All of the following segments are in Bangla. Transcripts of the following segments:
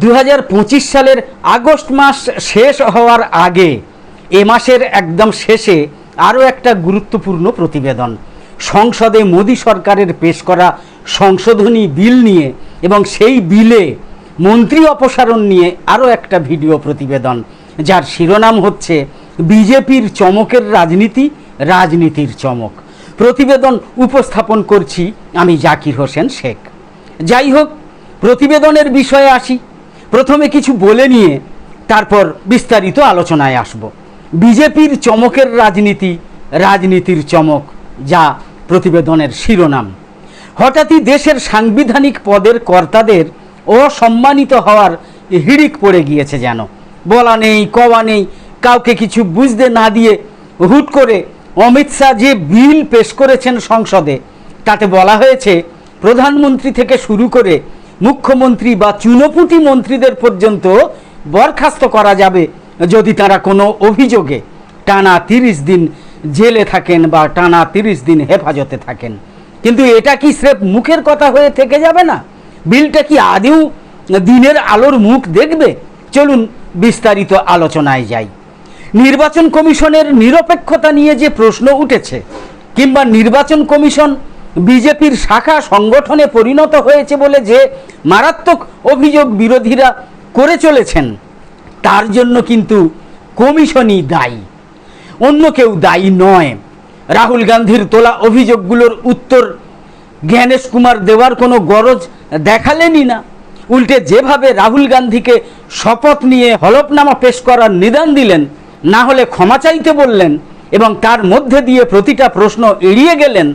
দু হাজার পঁচিশ সালের আগস্ট মাস শেষ হওয়ার আগে এ মাসের একদম শেষে আরও একটা গুরুত্বপূর্ণ প্রতিবেদন। সংসদে মোদী সরকারের পেশ করা সংশোধনী বিল নিয়ে এবং সেই বিলে মন্ত্রী অপসারণ নিয়ে আরও একটা ভিডিও প্রতিবেদন, যার শিরোনাম হচ্ছে বিজেপির চমকের রাজনীতি, রাজনীতির চমক। প্রতিবেদন উপস্থাপন করছি আমি জাকির হোসেন শেখ। যাই হোক, প্রতিবেদনের বিষয়ে আসি। প্রথমে কিছু বলে নিয়ে তারপর বিস্তারিত আলোচনায় আসব। বিজেপির চমকের রাজনীতি, রাজনীতির চমক যা প্রতিবেদনের শিরোনাম। হঠাৎই দেশের সাংবিধানিক পদের কর্তাদের অসম্মানিত হওয়ার হিড়িক পড়ে গিয়েছে যেন। বলা নেই, কওয়া নেই, কাউকে কিছু বুঝতে না দিয়ে হুট করে অমিত শাহ যে বিল পেশ করেছেন সংসদে, তাতে বলা হয়েছে, প্রধানমন্ত্রী থেকে শুরু করে মুখ্যমন্ত্রী বা চুনোপুটি মন্ত্রীদের পর্যন্ত বরখাস্ত করা যাবে যদি তারা কোনো অভিযোগে টানা তিরিশ দিন জেলে থাকেন বা টানা তিরিশ দিন হেফাজতে থাকেন। কিন্তু এটা কি স্রেফ মুখের কথা হয়ে থেকে যাবে না? বিলটা কি আদেও দিনের আলোর মুখ দেখবে? চলুন বিস্তারিত আলোচনায় যাই। নির্বাচন কমিশনের নিরপেক্ষতা নিয়ে যে প্রশ্ন উঠেছে কিংবা নির্বাচন কমিশন বিজেপির শাখা সংগঠনে পরিণত হয়েছে বলে যে মারাত্মক অভিযোগ বিরোধীরা করে চলেছেন, তার জন্য কিন্তু কমিশনই দায়ী। অন্য কেউ দায়ী নয়। রাহুল গান্ধীর তোলা অভিযোগগুলোর উত্তর জ্ঞানেশ কুমার দেওয়ার কোনো গরজ দেখালেনই না। উল্টে যেভাবে রাহুল গান্ধীকে শপথ নিয়ে হলফনামা পেশ করার নিদান দিলেন, না হলে ক্ষমা চাইতে বললেন এবং তার মধ্যে দিয়ে প্রতিটা প্রশ্ন এড়িয়ে গেলেন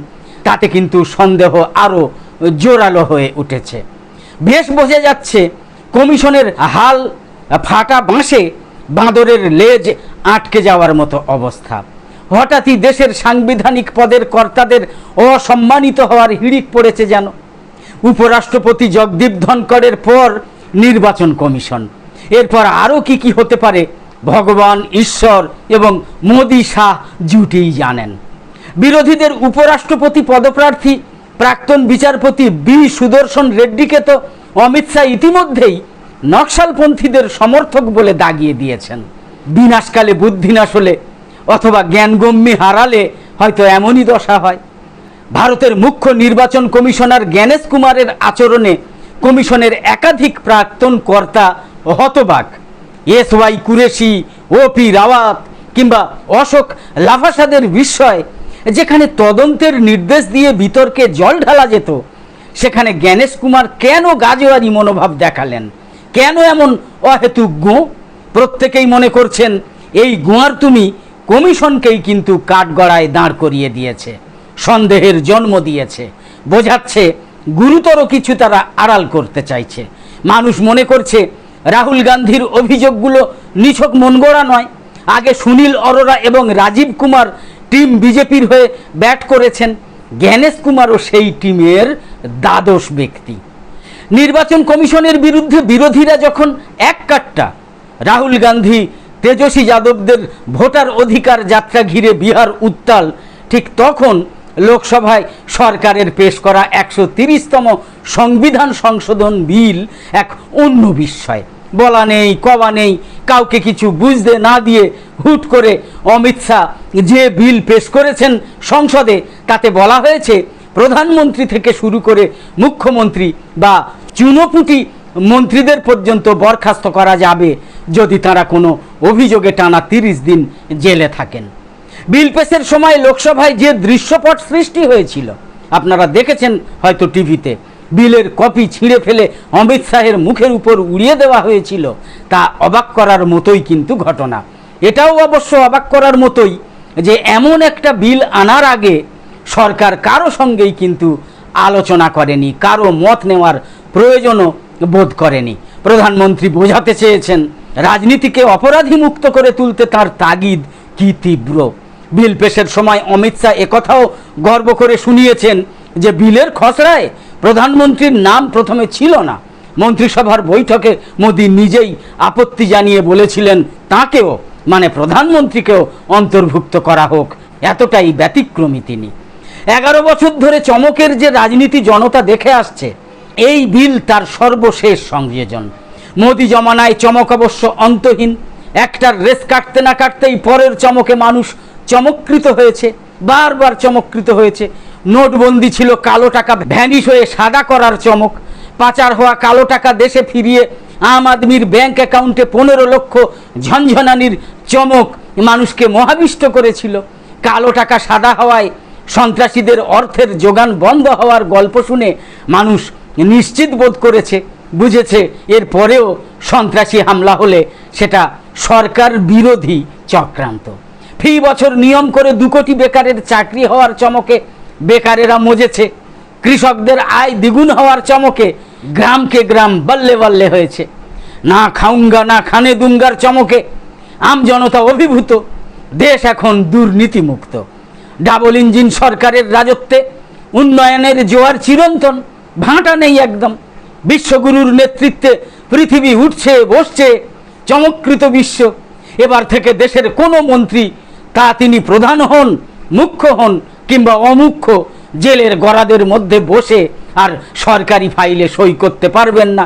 তাতে কিন্তু সন্দেহ আরও জোরালো হয়ে উঠেছে। বেশ বোঝা যাচ্ছে, কমিশনের হাল ফাটা বাঁশে বাঁদরের লেজ আটকে যাওয়ার মতো অবস্থা। হঠাৎই দেশের সাংবিধানিক পদের কর্তাদের অসম্মানিত হওয়ার হিড়িক পড়েছে যেন। উপরাষ্ট্রপতি জগদীপ ধনকরের পর নির্বাচন কমিশন। এরপর আরও কি কি হতে পারে, ভগবান ঈশ্বর এবং মোদি শাহ জুটিই জানেন। বিরোধীদের উপরাষ্ট্রপতি পদপ্রার্থী প্রাক্তন বিচারপতি বি সুদর্শন রেড্ডিকে তো অমিত শাহ ইতিমধ্যেই নকশালপন্থীদের সমর্থক বলে দাগিয়ে দিয়েছেন। বিনাশকালে বুদ্ধিনাশ হলে অথবা জ্ঞানগম্যি হারালে হয়তো এমনই দশা হয়। ভারতের মুখ্য নির্বাচন কমিশনার জ্ঞানেশ কুমারের আচরণে কমিশনের একাধিক প্রাক্তন কর্তা হতবাক। S Y Qureshi, O P Rawat কিংবা অশোক লাফাসাদের বিস্ময় যেখানে তদন্তের নির্দেশ দিয়ে বিতর্কে জল ঢালা যেত, সেখানে জ্ঞানেশ কুমার কেন গাজোয়ারি মনোভাব দেখালেন? কেন এমন অহেতুক গো? প্রত্যেকেই মনে করছেন, এই গোয়ার তুমি কমিশনকেই কিন্তু কাঠগড়ায় দাঁড় করিয়ে দিয়েছে, সন্দেহের জন্ম দিয়েছে, বোঝাচ্ছে গুরুতর কিছু তারা আড়াল করতে চাইছে। মানুষ মনে করছে, রাহুল গান্ধীর অভিযোগগুলো নিছক মনগড়া নয়। আগে সুনীল অরোরা এবং রাজীব কুমার টিম বিজেপির হয়ে ব্যাট করেছেন জ্ঞানেশ কুমারও সেই টিমের দ্বাদশ ব্যক্তি। নির্বাচন কমিশনের বিরুদ্ধে বিরোধীরা যখন এক কাট্টা, রাহুল গান্ধী, তেজস্বী যাদবদের ভোটার অধিকার যাত্রা ঘিরে বিহার উত্তাল, ঠিক তখন লোকসভায় সরকারের পেশ করা একশো তিরিশতম সংবিধান সংশোধন বিল এক অন্য বিস্ময়। বলা নেই কবা নেই, কাউকে কিছু বুঝতে না দিয়ে হুট করে অমিত শাহ যে বিল পেশ করেছেন সংসদে, তাতে বলা হয়েছে প্রধানমন্ত্রী থেকে শুরু করে মুখ্যমন্ত্রী বা চুনোপুটি মন্ত্রীদের পর্যন্ত বরখাস্ত করা যাবে যদি তারা কোনো অভিযোগে টানা তিরিশ দিন জেলে থাকেন। বিল পেশের সময় লোকসভায় যে দৃশ্যপট সৃষ্টি হয়েছিল, আপনারা দেখেছেন হয়তো টিভিতে বিলের কপি ছিঁড়ে ফেলে অমিত শাহের মুখের উপর উড়িয়ে দেওয়া হয়েছিল। তা অবাক করার মতোই কিন্তু ঘটনা। এটাও অবশ্য অবাক করার মতোই যে এমন একটা বিল আনার আগে সরকার কারও সঙ্গেই কিন্তু আলোচনা করেনি, কারও মত নেওয়ার প্রয়োজনও বোধ করেনি। প্রধানমন্ত্রী বোঝাতে চেয়েছেন, রাজনীতিকে অপরাধী মুক্ত করে তুলতে তার তাগিদ কি তীব্র? বিল পেশের সময় অমিত শাহ একথাও গর্ব করে শুনিয়েছেন যে বিলের খসড়ায় প্রধানমন্ত্রীর নাম প্রথমে ছিল না। মন্ত্রিসভার বৈঠকে মোদী নিজেই আপত্তি জানিয়ে বলেছিলেন, তাকেও মানে প্রধানমন্ত্রীকেও অন্তর্ভুক্ত করা হোক। এতটাই ব্যতিক্রমী তিনি। এগারো বছর ধরে চমকের যে রাজনীতি জনতা দেখে আসছে, এই বিল তার সর্বশেষ সংযোজন। মোদি জমানায় চমক অবশ্য অন্তহীন। একটার রেস কাটতে না কাটতেই পরের চমকে মানুষ চমৎকৃত হয়েছে, বারবার চমৎকৃত হয়েছে। নোটবন্দি ছিল কালো টাকা ভ্যানিশ হয়ে সাদা করার চমক। পাচার হওয়া কালো টাকা দেশে ফিরিয়ে আম আদমির ব্যাংক অ্যাকাউন্টে পনেরো লক্ষ ঝনঝনানির চমক মানুষকে মহাবিষ্ট করেছিল। কালো টাকা সাদা হওয়ায় সন্ত্রাসীদের অর্থের যোগান বন্ধ হওয়ার গল্প শুনে মানুষ নিশ্চিত বোধ করেছে, বুঝেছে এর পরেও সন্ত্রাসী হামলা হলে সেটা সরকার বিরোধী চক্রান্ত। ফি বছর নিয়ম করে দু কোটি বেকারের চাকরি হওয়ার চমকে বেকারেরা মজেছে। কৃষকদের আয় দ্বিগুণ হওয়ার চমকে গ্রামকে গ্রাম বল্লে বল্লে হয়েছে। না খাউঙ্গা না খানে দুঙ্গার চমকে। আম জনতা অভিভূত। দেশ এখন দুর্নীতিমুক্ত। ডাবল ইঞ্জিন সরকারের রাজত্বে উন্নয়নের জোয়ার চিরন্তন। ভাঁটা নেই একদম। বিশ্বগুরুর নেতৃত্বে পৃথিবী উঠছে, বসছে চমৎকৃত বিশ্ব। এবার থেকে দেশের কোনো মন্ত্রী তা তিনি প্রধান হন, মুখ্য হন কিংবা অমুখ্য জেলের গড়াদের মধ্যে বসে আর সরকারি ফাইলে সই করতে পারবেন না।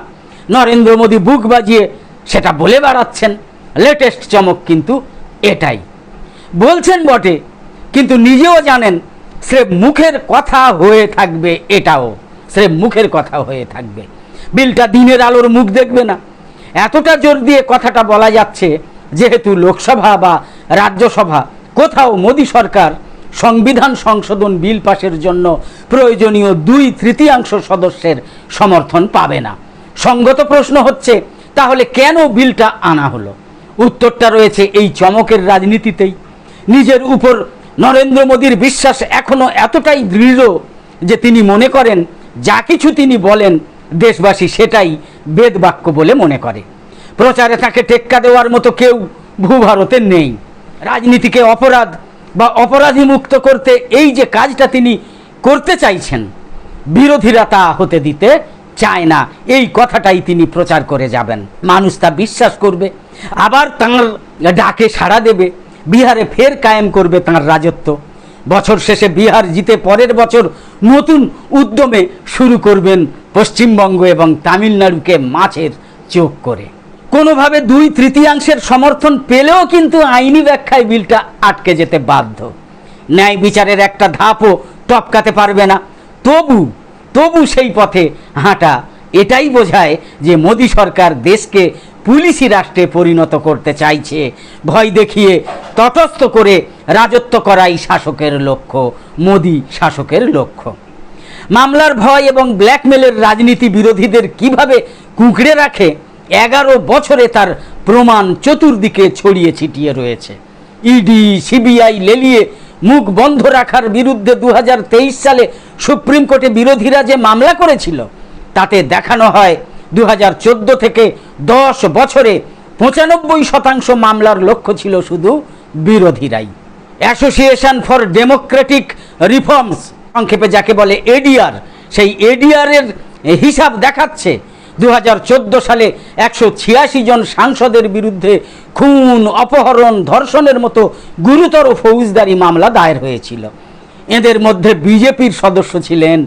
নরেন্দ্র মোদী বুক বাজিয়ে সেটা বলে বেড়াচ্ছেন। লেটেস্ট চমক কিন্তু এটাই। বলছেন বটে, কিন্তু নিজেও জানেন স্রেফ মুখের কথা হয়ে থাকবে এটাও। স্রেফ মুখের কথা হয়ে থাকবে। বিলটা দিনের আলোর মুখ দেখবে না। এতটা জোর দিয়ে কথাটা বলা যাচ্ছে, যেহেতু লোকসভা বা রাজ্যসভা, কোথাও মোদী সরকার সংবিধান সংশোধন বিল পাশের জন্য প্রয়োজনীয় দুই তৃতীয়াংশ সদস্যের সমর্থন পাবে না। সঙ্গত প্রশ্ন হচ্ছে, তাহলে কেন বিলটা আনা হলো? উত্তরটা রয়েছে এই চমকের রাজনীতিতেই। নিজের উপর নরেন্দ্র মোদীর বিশ্বাস এখনও এতটাই দৃঢ় যে তিনি মনে করেন, যা কিছু তিনি বলেন, দেশবাসী সেটাই বেদবাক্য বলে মনে করে। প্রচারে তাকে টেক্কা দেওয়ার মতো কেউ ভূভারতে নেই। রাজনীতিকে অপরাধ বা অপরাধী মুক্ত করতে এই যে কাজটা তিনি করতে চাইছেন, বিরোধীরা তা হতে দিতে চায় না। এই কথাটাই তিনি প্রচার করে যাবেন। মানুষ তা বিশ্বাস করবে, আবার তাঁর ডাকে সাড়া দেবে, বিহারে ফের কায়েম করবে তাঁর রাজত্ব। বছর শেষে বিহার জিতে পরের বছর নতুন উদ্যমে শুরু করবেন পশ্চিমবঙ্গ এবং তামিলনাড়ুকে মাছের চোখ করে। কোনোভাবে দুই তৃতীয়াংশের সমর্থন পেলেও কিন্তু আইনি ব্যাখ্যায় বিলটা আটকে যেতে বাধ্য। ন্যায় বিচারের একটা ধাপও টপকাতে পারবে না। তবু তবু সেই পথে হাঁটা, এটাই বোঝায় যে মোদী সরকার দেশকে পুলিশি রাষ্ট্রে পরিণত করতে চাইছে। ভয় দেখিয়ে তটস্থ করে রাজত্ব করাই শাসকের লক্ষ্য, মোদী শাসকের লক্ষ্য। মামলার ভয় এবং ব্ল্যাকমেলের রাজনীতি বিরোধীদের কীভাবে কুঁকড়ে রাখে এগারো বছরে তার প্রমাণ চতুর্দিকে ছড়িয়ে ছিটিয়ে রয়েছে। ইডি সিবিআই লেলিয়ে মুখ বন্ধ রাখার বিরুদ্ধে দু হাজার তেইশ সালে সুপ্রিম কোর্টে বিরোধীরা যে মামলা করেছিল, তাতে দেখানো হয় দু হাজার চোদ্দ থেকে দশ বছরে পঁচানব্বই শতাংশ মামলার লক্ষ্য ছিল শুধু বিরোধীরাই। অ্যাসোসিয়েশন ফর ডেমোক্রেটিক রিফর্মস সংক্ষেপে যাকে বলে এডিআর সেই এডিআর এর হিসাব দেখাচ্ছে দু হাজার চোদ্দ সালে একশো ছিয়াশি জন সাংসদের বিরুদ্ধে খুন, অপহরণ, ধর্ষণের মতো গুরুতর ফৌজদারি মামলা দায়ের হয়েছিল। এদের মধ্যে বিজেপির সদস্য ছিলেন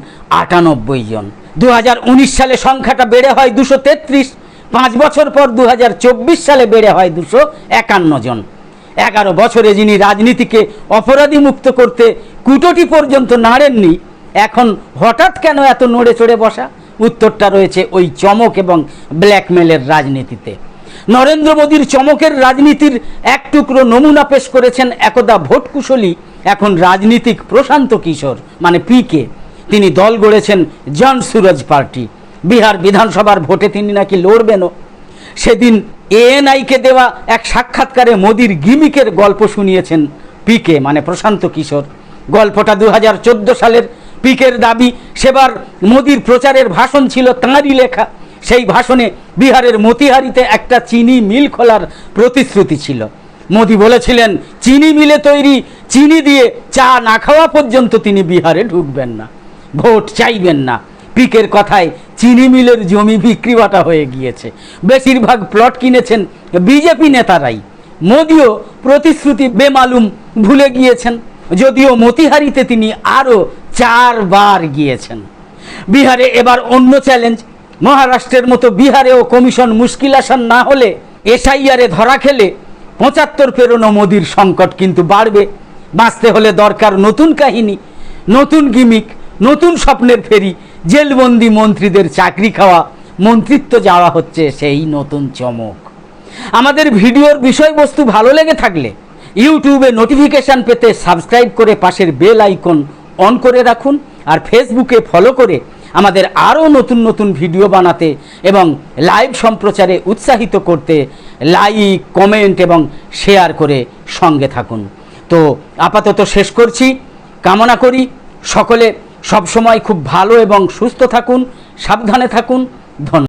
আটানব্বই জন। দু হাজার উনিশ সালে সংখ্যাটা বেড়ে হয় দুশো তেত্রিশ। পাঁচ বছর পর দু হাজার চব্বিশ সালে বেড়ে হয় দুশো একান্ন জন। এগারো বছরে যিনি রাজনীতিকে অপরাধী মুক্ত করতে কুটোটি পর্যন্ত নাড়েননি, এখন হঠাৎ কেন এত নড়ে চড়ে বসা? উত্তরটা রয়েছে ওই চমক এবং ব্ল্যাকমেলের রাজনীতিতে। নরেন্দ্র মোদীর চমকের রাজনীতির এক টুকরো নমুনা পেশ করেছেন একদা ভোট কুশলী এখন রাজনীতিক প্রশান্ত কিশোর মানে পিকে তিনি দল গড়েছেন জন সুরজ পার্টি। বিহার বিধানসভার ভোটে তিনি নাকি লড়বেনও। সেদিন এএনআইকে দেওয়া এক সাক্ষাৎকারে মোদির গিমিকের গল্প শুনিয়েছেন পিকে মানে প্রশান্ত কিশোর। গল্পটা দু হাজার চোদ্দ সালের পিকের দাবি, সেবার মোদির প্রচারের ভাষণ ছিল তাঁরই লেখা। সেই ভাষণে বিহারের মতিহারিতে একটা চিনি মিল খোলার প্রতিশ্রুতি ছিল। মোদি বলেছিলেন, চিনি মিলে তৈরি, চিনি দিয়ে চা না খাওয়া পর্যন্ত তিনি বিহারে ঢুকবেন না। ভোট চাইবেন না। পিকের কথায় চিনি মিলের জমি বিক্রি বাটা হয়ে গিয়েছে। বেশিরভাগ প্লট কিনেছেন বিজেপি নেতারাই। মোদিও প্রতিশ্রুতি বেমালুম ভুলে গিয়েছেন। যদিও মতিহারিতে তিনি আরও চারবার গিয়েছেন। বিহারে এবার অন্য চ্যালেঞ্জ মহারাষ্ট্রের মতো বিহারেও কমিশন মুশকিল আসান না হলে এসআইআরে ধরা খেলে পঁচাত্তর পেরোনো মোদির সংকট কিন্তু বাড়বে। বাঁচতে হলে দরকার নতুন কাহিনী, নতুন গিমিক নতুন স্বপ্নের ফেরি, জেলবন্দি মন্ত্রীদের চাকরি খাওয়া, মন্ত্রিত্ব যাওয়া হচ্ছে সেই নতুন চমক। আমাদের ভিডিওর বিষয়বস্তু ভালো লেগে থাকলে ইউটিউবে নোটিফিকেশান পেতে সাবস্ক্রাইব করে পাশের বেল আইকন অন করে রাখুন আর ফেসবুকে ফলো করে আমাদের আরও নতুন নতুন ভিডিও বানাতে এবং লাইভ সম্প্রচারে উৎসাহিত করতে লাইক, কমেন্ট এবং শেয়ার করে সঙ্গে থাকুন। তো আপাতত শেষ করছি। কামনা করি সকলে সবসময় খুব ভালো এবং সুস্থ থাকুন, সাবধানে থাকুন। ধন্যবাদ।